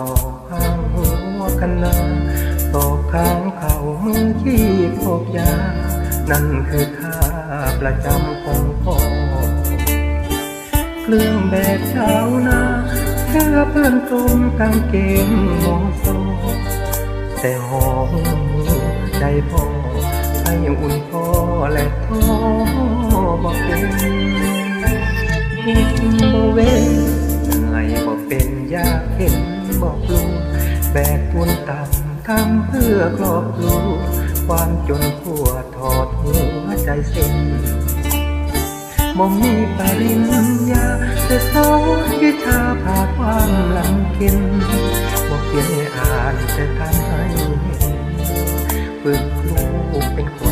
อกันนาตอกข้างเข่ามือที่พกยา นั่นคือค่าประจำของพ่อเครื่องแบบชาวนาเสื้อเพื่อนกลมกางเกงมองโซแต่หอมใจพ่อให้อุ่นพ่อและท้อ บอกลูกแบกบุญต่ำทำเพื่อครอบครัวความจนขัวถอดหัวใจเส้นบ่มีปริญญาแต่สอนวิชาผ่าความหลำเค็นบ่เขียนให้อ่านแต่ทำให้เห็นฝึกลูกเป็นคน